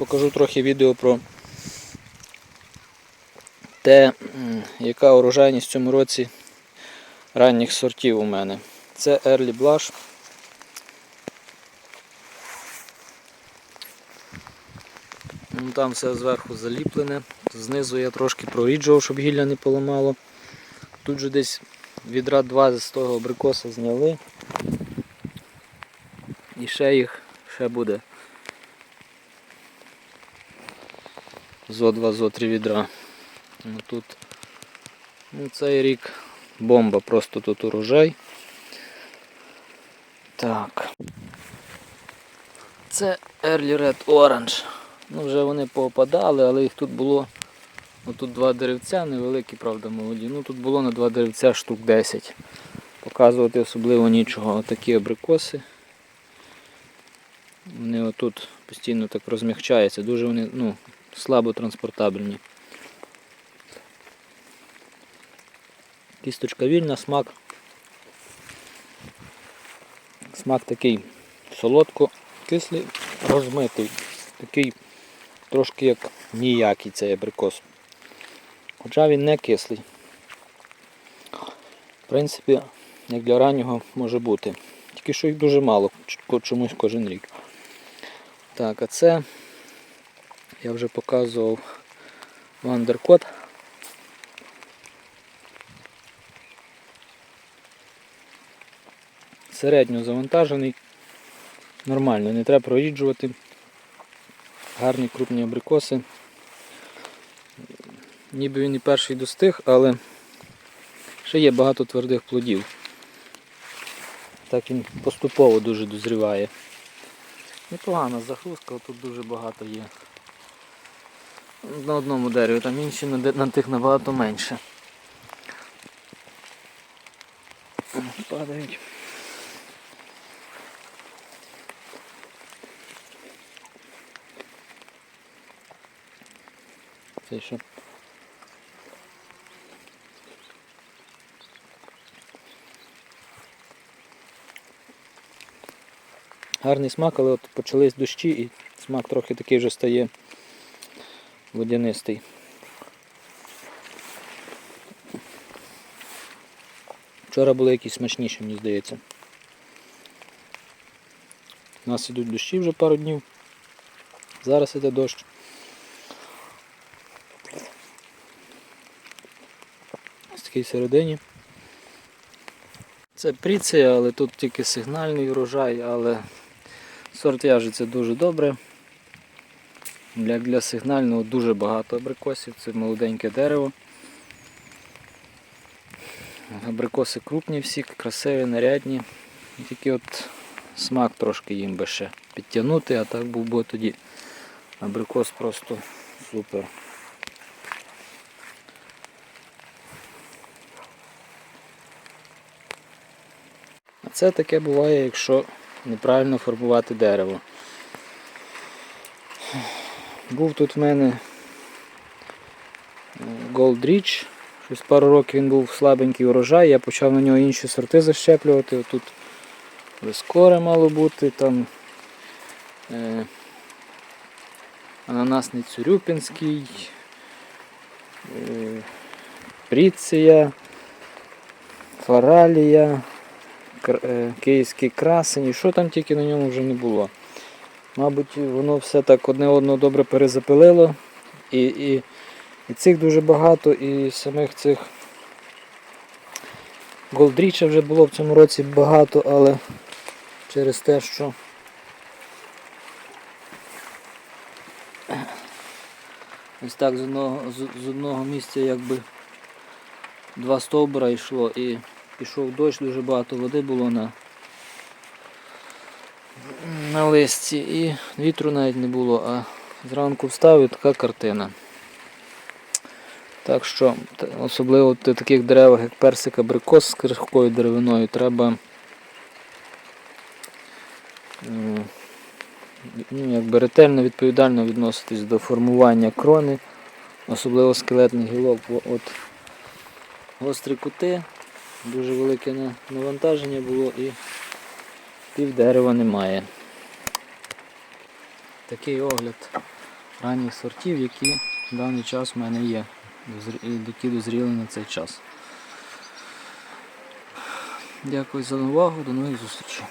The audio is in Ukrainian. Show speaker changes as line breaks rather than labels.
покажу трохи відео про те, яка урожайність в цьому році ранніх сортів у мене. Це Early Blush. Ну, Там все зверху заліплене. Знизу я трошки проріджував, щоб гілля не поламало. Тут же десь відра два з того абрикоса зняли. І ще їх ще буде. Зо два, зо три відра. Ну, тут ну, цей рік бомба, просто тут урожай. Так. Це Early Red Orange. Ну, вже вони поопадали, але їх тут було. Ну, тут два деревця, невеликі, правда, молоді. Ну тут було на два деревця штук 10. Показувати особливо нічого. Отакі абрикоси. Вони отут постійно так розмягчаються, дуже вони ну, слабо транспортабельні. Кісточка вільна, смак. Смак такий солодко-кислий, розмитий. Такий трошки як ніякий цей абрикос. Хоча він не кислий. В принципі, як для раннього може бути. Тільки що їх дуже мало, чомусь кожен рік. Так, а це я вже показував Вандеркот. Середньо завантажений. Нормально, не треба проріджувати. Гарні крупні абрикоси. Ніби він і перший достиг, але ще є багато твердих плодів. Так він поступово дуже дозріває. Непогана загрузка, тут дуже багато є. На одному дереві, там інші на, на тих набагато менше. Падають. Це що? Гарний смак, але от почались дощі і смак трохи такий вже стає водянистий. Вчора були якісь смачніші, мені здається. У нас ідуть дощі вже пару днів. Зараз іде дощ. Ось такий всередині. Це пріція, але тут тільки сигнальний урожай, але сорт в'яжеться дуже добре. Для, для сигнального дуже багато абрикосів, це молоденьке дерево. Абрикоси крупні всі, красиві, нарядні. Тільки от смак трошки їм би ще підтягнути, а так був би тоді абрикос просто супер. А це таке буває, якщо неправильно формувати дерево. Був тут в мене е, Gold Rich. Щось пару років він був слабенький урожай, я почав на нього інші сорти защеплювати. Отут Вискоре мало бути, там е, ананасний Цюрюпінський, е, Пріція, Фаралія, Кр- е, Київський красень, і що там тільки на ньому вже не було. Мабуть, воно все так одне одного добре перезапилило. І, і, і цих дуже багато, і самих цих Голдріча вже було в цьому році багато, але через те, що ось так з одного, з, з одного місця якби два стовбура йшло і пішов дощ, дуже багато води було на, на листі і вітру навіть не було, а зранку встав і така картина. Так що, особливо в таких деревах, як персик абрикос з крихкою деревиною, треба ну, якби ретельно відповідально відноситись до формування крони, особливо скелетних гілок. От гострі кути, дуже велике навантаження було і пів дерева немає. Такий огляд ранніх сортів, які в даний час в мене є, які дозріли на цей час. Дякую за увагу, до нових зустрічей.